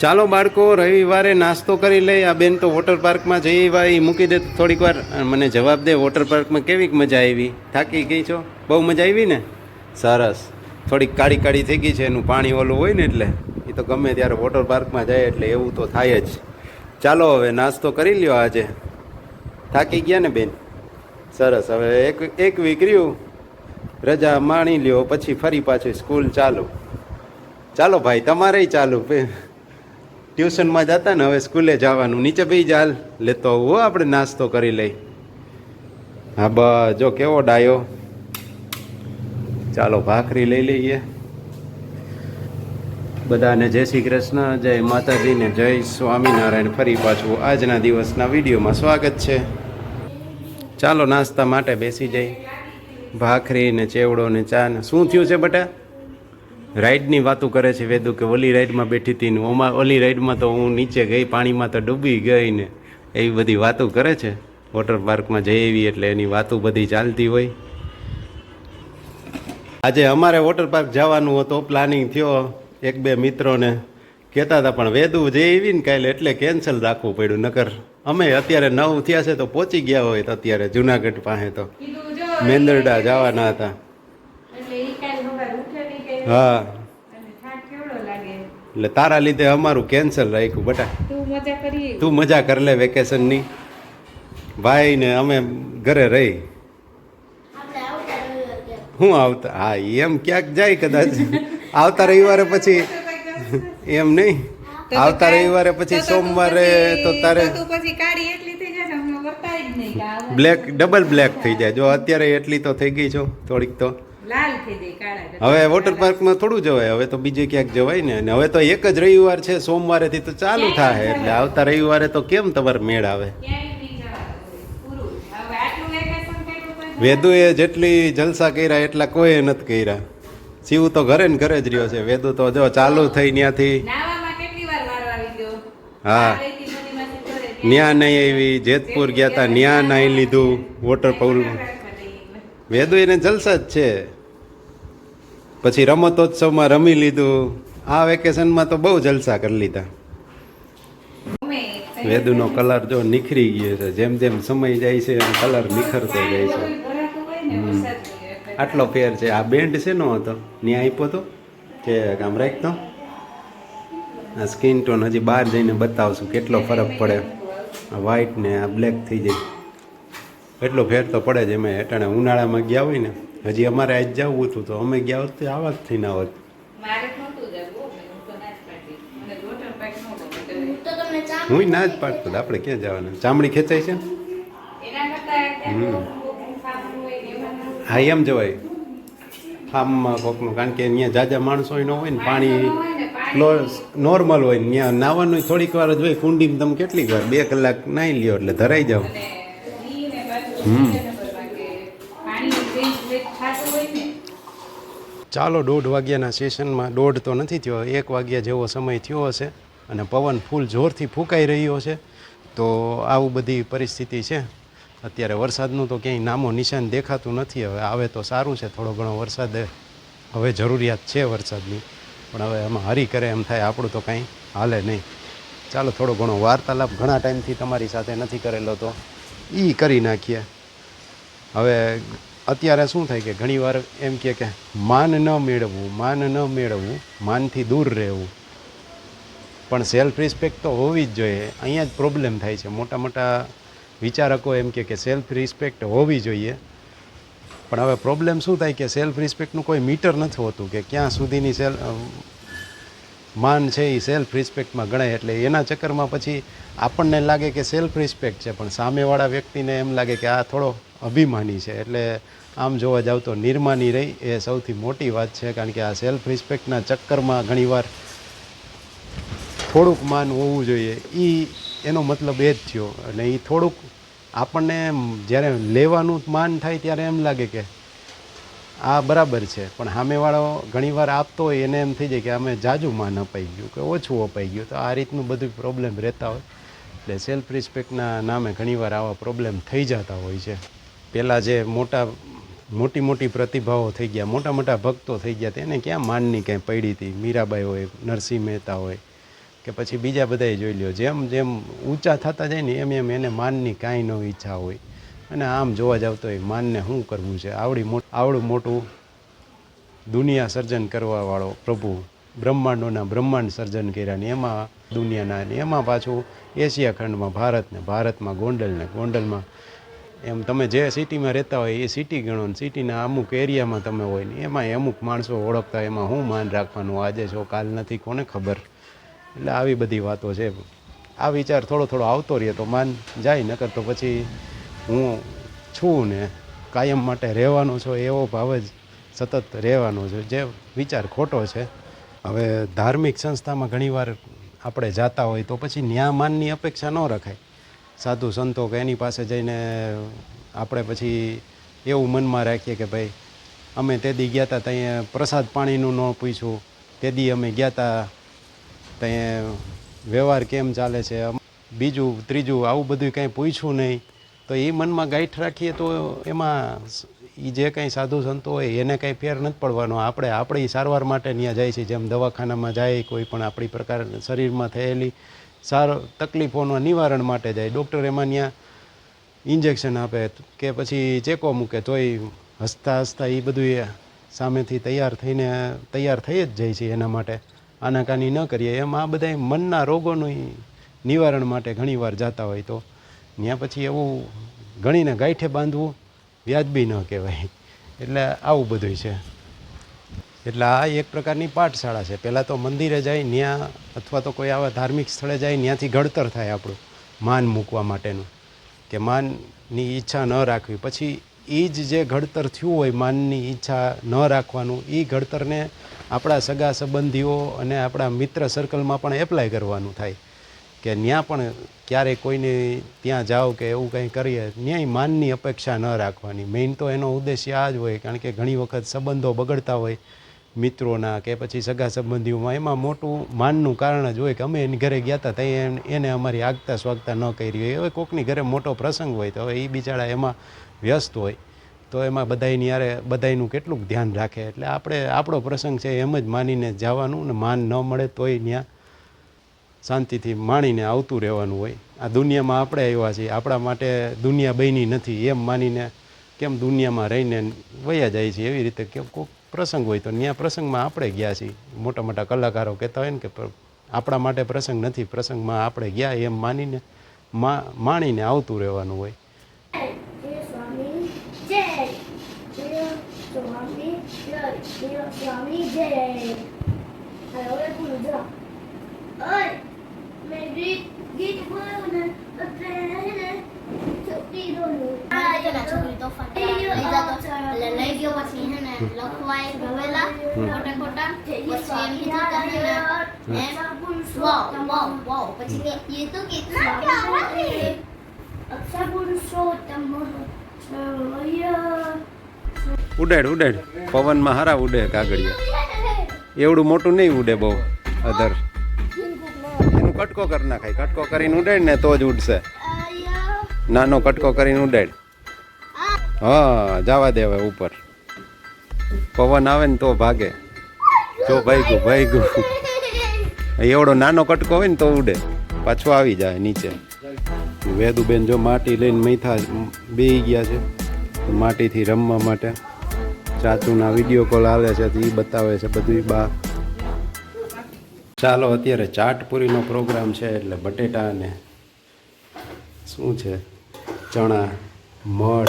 ચાલો બાળકો, રવિવારે નાસ્તો કરી લઈ. આ બેન તો વોટર પાર્કમાં જઈ આવ્યા. એ મૂકી દે થોડીક વાર મને જવાબ દે. વોટર પાર્કમાં કેવીક મજા આવી? થાકી ગઈ છો? બહુ મજા આવી ને? સરસ. થોડીક કાળી કાળી થઈ ગઈ છે. એનું પાણી ઓલું હોય ને એટલે. એ તો ગમે ત્યારે વોટર પાર્કમાં જાય એટલે એવું તો થાય જ. ચાલો હવે નાસ્તો કરી લ્યો આજે. થાકી ગયા ને બેન? સરસ. હવે એક એક વીક રહ્યું રજા માણી લ્યો, પછી ફરી પાછી સ્કૂલ ચાલુ. ચાલો ભાઈ તમારે ચાલુ. પે- ટ્યુશનમાં જતા ને હવે સ્કૂલે જવાનું. નીચે ભાઈ જાલ લેતો હો આપણે નાસ્તો કરી લઈ. હા, બસ, જો કેવો ડાયો? ચાલો, ભાખરી લઈ લઈએ. બધાને જય શ્રી કૃષ્ણ, જય માતાજીને જય સ્વામિનારાયણ. ફરી પાછું આજના દિવસના વિડીયોમાં સ્વાગત છે. ચાલો, નાસ્તા માટે બેસી જઈ. ભાખરી ને ચેવડો ને ચા ને શું થયું છે બટા? રાઈડની વાતો કરે છે વેદુ કે ઓલી રાઈડમાં બેઠી હતી ને ઓમાં ઓલી રાઈડમાં તો હું નીચે ગઈ પાણીમાં તો ડૂબી ગઈ ને. એવી બધી વાતો કરે છે. વોટર પાર્કમાં જઈ આવી એટલે એની વાતો બધી ચાલતી હોય. આજે અમારે વોટર પાર્ક જવાનું હતો પ્લાનિંગ થયો એક બે મિત્રોને. કહેતા હતા પણ વેદુ જઈ આવી ને કાલે એટલે કેન્સલ રાખવું પડ્યું નકર અમે અત્યારે નવ થયા છે તો પહોંચી ગયા હોય તો અત્યારે જુનાગઢ પાસે તો. મેંદરડા જવાના હતા. હા અને થાક કેવડો લાગે એટલે તારા લીધે અમારું કેન્સલ રાખ્યું બટા. તું મજા કરી. તું મજા કર લે વેકેશનની ભાઈ ને અમે ઘરે રહી. હું આવતા? હા એમ ક્યાંક જાય કદાચ. આવતા રવિવારે પછી એમ નહીં. આવતા રવિવારે પછી સોમવારે તો તારે તું પછી કાળી એટલી થઈ જશે અમે વર્તાય જ નહીં કે આ બ્લેક ડબલ બ્લેક થઈ જાય. જો અત્યારે એટલી તો થઈ ગઈ છો થોડીક તો. લાલ થઈ જાય કાળા હવે વોટર પાર્કમાં થોડું જવાય હવે તો બીજે ક્યાંક જવાય ને. અને હવે તો એક જ રવિવાર છે સોમવારેથી તો ચાલુ થાય એટલે આવતા રવિવારે તો કેમ તમારે મેળ આવે? વેદુએ જેટલી જલસા કર્યા એટલા કોઈએ નથી કર્યા. શિવ તો ઘરે ને ઘરે જ રહ્યો છે. વેદુ તો જો ચાલુ થઈ ત્યાંથી. હા. ન્યા નહીં આવી જેતપુર ગયા હતા ન્યા નહીં લીધું વોટર પૂલ વેદુ એને જલસા જ છે. પછી રમતોત્સવમાં રમી લીધું. આ વેકેશનમાં તો બહુ જલસા કરી લીધા. વેદુનો કલર જો નિખરી ગયો છે. જેમ જેમ સમય જાય છે એમ કલર નિખરતો જાય છે. આટલો ફેર છે. આ બેન્ડ છે નો હતો. ત્યાં આપ્યો તો. કે આમ રાખતો. આ સ્કિન ટોન હજી બહાર જઈને બતાવશું કેટલો ફરક પડે. આ વ્હાઈટ ને આ બ્લેક થઈ જાય. એટલો ફેર તો પડે જ એમાં. અટાણે ઉનાળામાં ગયા હોય ને હજી અમારે આજ જવું હતું તો અમે ગયા હોત આવા જ થઈને આવત. મારે હું ના જ પાડતી આપણે ક્યાં જવાના? ચામડી ખેંચાય છે હા એમ જવાય ફાર્મમાં કોકનું કારણ કે અહીંયા જાજા માણસો ન હોય ને પાણી નોર્મલ હોય ને ત્યાં નાવાનું થોડીક વાર જ હોય કુંડીમાં તમે કેટલીક વાર બે કલાક નાહી લ્યો એટલે ધરાઈ પાછું હમ. બીજા નંબરમાં કે પાણી વેસ્ટ વેસ્ટ થતું હોય ને ચાલો દોઢ વાગ્યાના સેશનમાં દોઢ તો નથી થયો, એક વાગ્યા જેવો સમય થયો હશે અને પવન ફૂલ જોરથી ફૂંકાઈ રહ્યો છે, તો આવું બધી પરિસ્થિતિ છે. અત્યારે વરસાદનું તો ક્યાંય નામો નિશાન દેખાતું નથી, હવે આવે તો સારું છે, થોડો ઘણો વરસાદ હવે જરૂરિયાત છે વરસાદની, પણ હવે એમાં હરી કરે એમ થાય, આપણું તો કાંઈ હાલે નહીં. ચાલો થોડો ઘણો વાર્તાલાપ, ઘણા ટાઈમથી તમારી સાથે નથી કરેલો તો એ કરી નાખીએ. હવે અત્યારે શું થાય કે ઘણીવાર એમ કહે કે માન ન મેળવવું માન ન મેળવવું માનથી દૂર રહેવું. પણ સેલ્ફ રિસ્પેક્ટ તો હોવી જ જોઈએ. અહીંયા જ પ્રોબ્લેમ થાય છે. મોટા મોટા વિચારકો એમ કે સેલ્ફ રિસ્પેક્ટ હોવી જોઈએ. પણ હવે પ્રોબ્લેમ શું થાય કે સેલ્ફ રિસ્પેક્ટનું કોઈ મીટર નથી હોતું કે ક્યાં સુધીની સેલ માન છે એ સેલ્ફ રિસ્પેક્ટમાં ગણાય. એટલે એના ચક્કરમાં પછી આપણને લાગે કે સેલ્ફ રિસ્પેક્ટ છે, પણ સામેવાળા વ્યક્તિને એમ લાગે કે આ થોડો અભિમાની છે. એટલે આમ જોવા જાવ તો નિર્માની રહી એ સૌથી મોટી વાત છે, કારણ કે આ સેલ્ફ રિસ્પેક્ટના ચક્કરમાં ઘણીવાર થોડુંક માન હોવું જોઈએ. એ એનો મતલબ એ જ થયો. અને એ થોડુંક આપણને જ્યારે લેવાનું માન થાય ત્યારે એમ લાગે કે આ બરાબર છે. પણ સામેવાળો ઘણીવાર આપતો હોય એને એમ થઈ જાય કે અમે જાજુ માન અપાઈ ગયું કે ઓછું અપાઈ ગયું. તો આ રીતનું બધું પ્રોબ્લેમ રહેતા હોય. એટલે સેલ્ફ રિસ્પેક્ટના નામે ઘણીવાર આવા પ્રોબ્લેમ થઈ જતા હોય છે. પહેલાં જે મોટા, મોટી મોટી પ્રતિભાઓ થઈ ગયા, મોટા મોટા ભક્તો થઈ ગયા તેને ક્યાં માનની ક્યાંય પડી હતી? મીરાબાઈ હોય, નરસિંહ મહેતા હોય, કે પછી બીજા બધાએ જોઈ લ્યો, જેમ જેમ ઊંચા થતા જાય ને એમ એમ એને માનની કાંઈ ન ઈચ્છા હોય. અને આમ જોવા જાવ તો એ માનને શું કરવું છે? આવડી મોટ આવડું મોટું દુનિયા સર્જન કરવાવાળો પ્રભુ, બ્રહ્માંડોના બ્રહ્માંડ સર્જન કર્યા ને એમાં દુનિયાના ને એમાં પાછું એશિયા ખંડમાં ભારતને, ભારતમાં ગોંડલને, ગોંડલમાં એમ તમે જે સિટીમાં રહેતા હોય એ સિટી ગણો ને સિટીના અમુક એરિયામાં તમે હોય ને એમાં અમુક માણસો ઓળખતા એમાં હું માન રાખવાનું? આજે છો, કાલ નથી, કોને ખબર? એટલે આવી બધી વાતો છે. આ વિચાર થોડો થોડો આવતો રહે તો માન જાય, નકર તો પછી હું છું ને કાયમ માટે રહેવાનો છો, એવો ભાવ જ સતત રહેવાનો છે. જે વિચાર ખોટો છે. હવે ધાર્મિક સંસ્થામાં ઘણીવાર આપણે જાતા હોય તો પછી ન્યા માનની અપેક્ષા ન રખાય. સાધુ સંતો કે એની પાસે જઈને આપણે પછી એવું મનમાં રાખીએ કે ભાઈ, અમે તે દી ગયા હતા ત્યાં પ્રસાદ પાણીનું ન પૂછ્યું તે દી અમે ગયા હતા ત્યાં વ્યવહાર કેમ ચાલે છે બીજું, ત્રીજું આવું બધું કંઈ પૂછ્યું નહીં. તો એ મનમાં ગાઈઠ રાખીએ તો એમાં એ જે કંઈ સાધુ સંતો હોય, એને કંઈ ફેર નથી પડવાનો. આપણે, આપણી સારવાર માટે ત્યાં જાય છે. જેમ દવાખાનામાં જાય, કોઈ પણ આપણી પ્રકાર શરીરમાં થયેલી સારો, તકલીફોના નિવારણ માટે જાય. ડૉક્ટર એમાં ત્યાં ઇન્જેક્શન આપે કે પછી ચેકો મૂકે, તોય હસતા હસતા એ બધું સામેથી તૈયાર થઈને, તૈયાર થઈ જ જાય છે એના માટે. આનાકાની ન કરીએ. એમ આ બધા મનના રોગોનું નિવારણ માટે ઘણીવાર જાતા હોય તો. ત્યાં પછી એવું ગણીને ગાંઠે બાંધવું વ્યાજબી ન કહેવાય. એટલે આવું બધું છે. એટલે આ એક પ્રકારની પાઠશાળા છે. પહેલાં તો મંદિરે જાય ત્યાં અથવા તો કોઈ આવા ધાર્મિક સ્થળે જાય ત્યાંથી ઘડતર થાય આપણું માન મૂકવા માટેનું. કે માનની ઈચ્છા ન રાખવી. પછી એ જ જે ઘડતર થયું હોય, માનની ઈચ્છા ન રાખવાનું એ ઘડતરને આપણા સગા સંબંધીઓ અને આપણા મિત્ર સર્કલમાં પણ એપ્લાય કરવાનું થાય. કે ત્યાં પણ ક્યારેય કોઈને ત્યાં જાઓ કે એવું કંઈ કરીએ ત્યાંય માનની અપેક્ષા ન રાખવાની. મેઇન તો એનો ઉદ્દેશ્ય આ જ હોય, કારણ કે ઘણી વખત સંબંધો બગડતા હોય મિત્રોના કે પછી સગા સંબંધીઓમાં. એમાં મોટું માનનું કારણ જ હોય કે અમે એની ઘરે ગયા હતા ત્યાં એને અમારી આગતા સ્વાગતા ન કરી હોય. હવે કોકની ઘરે મોટો પ્રસંગ હોય તો હવે એ બિચારા એમાં વ્યસ્ત હોય. તો એમાં બધાયની યારે બધાયનું કેટલુંક ધ્યાન રાખે. એટલે આપણે, આપણો પ્રસંગ છે એમ જ માનીને જવાનું ને માન ન મળે તોય ત્યાં શાંતિથી માણીને આવતું રહેવાનું હોય. આ દુનિયામાં આપણે આવ્યા છીએ. આપણા માટે દુનિયા બની નથી. એમ માનીને કેમ દુનિયામાં રહીને વયા જાય છે? એવી રીતે કે કોઈક પ્રસંગ હોય તો ત્યાં પ્રસંગમાં આપણે ગયા છીએ. મોટા મોટા કલાકારો કહેતા હોય ને કે આપણા માટે પ્રસંગ નથી. પ્રસંગમાં આપણે ગયા એમ માનીને માણીને આવતું રહેવાનું હોય. સ્વામી, જય. મેં ઉડેડ ઉડેડ. પવનમાં હારા ઉડે કાગળિયા. એવડું મોટું નહીં ઉડે બહુ અધર. કટકો કરી નાખાય. કટકો કરીને ઉડેડ ને તો જ ઉડશે. નાનો કટકો કરીને ઉડેડ. હા, જવા દે હવે ઉપર. પવન આવે ને તો ભાગે. જો ભાઈ ભાગ્યું. એવડો નાનો કટકો હોય ને તો ઉડે. પાછો આવી જાય નીચે. વેદુબેન જો માટી લઈને મૈથા બેહી ગયા છે માટીથી રમવા માટે. ચાચુના વીડિયો કોલ આવે છે, તો એ બતાવે છે બધું બા ચાલો, અત્યારે ચાટપુરીનો પ્રોગ્રામ છે એટલે બટેટા અને શું છે? ચણા, મઠ,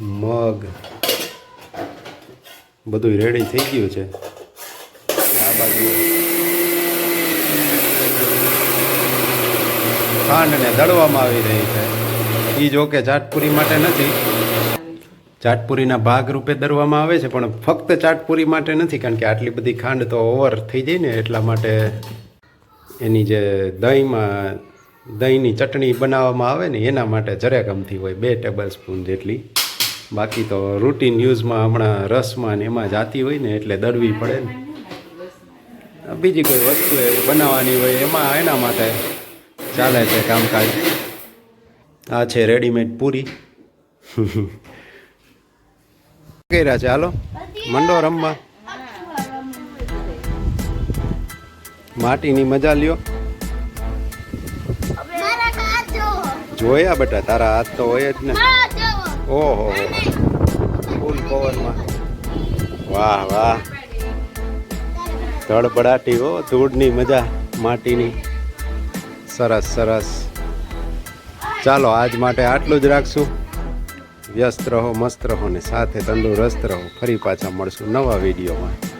મગ બધું રેડી થઈ ગયું છે. આ બાજુ ખાંડને દળવામાં આવી રહી છે. એ જો કે ચાટપુરી માટે નથી. ચાટપુરીના ભાગ રૂપે દરવામાં આવે છે, પણ ફક્ત ચાટપુરી માટે નથી, કારણ કે આટલી બધી ખાંડ તો ઓવર થઈ જાય ને, એટલા માટે એની જે દહીંમાં, દહીંની ચટણી બનાવવામાં આવે ને, એના માટે જરાક અમથી હોય, બે ટેબલ સ્પૂન જેટલી. બાકી તો રૂટીન યુઝમાં હમણાં રસમાં ને એમાં જાતી હોય ને, એટલે દળવી પડે ને. બીજી કોઈ વસ્તુ એવી બનાવવાની હોય, એમાં એના માટે ચાલે છે કામકાજ. આ છે રેડીમેડ પૂરી. કર્યા છે. હાલો. મંડો રમવા. માટીની મજા લ્યો. જોયા બેટા, તારા હાથ તો હોય જ ને. ઓહો. ફૂલ પવનમાં. વાહ વાહ. ધડબડાટી હો, ધૂળની મજા, માટીની. સરસ સરસ. ચાલો, આજ માટે આટલું જ રાખશું. વ્યસ્ત રહો મસ્ત રહો ને સાથે તંદુરસ્ત રહો. ફરી પાછા મળશું નવા વિડીયોમાં.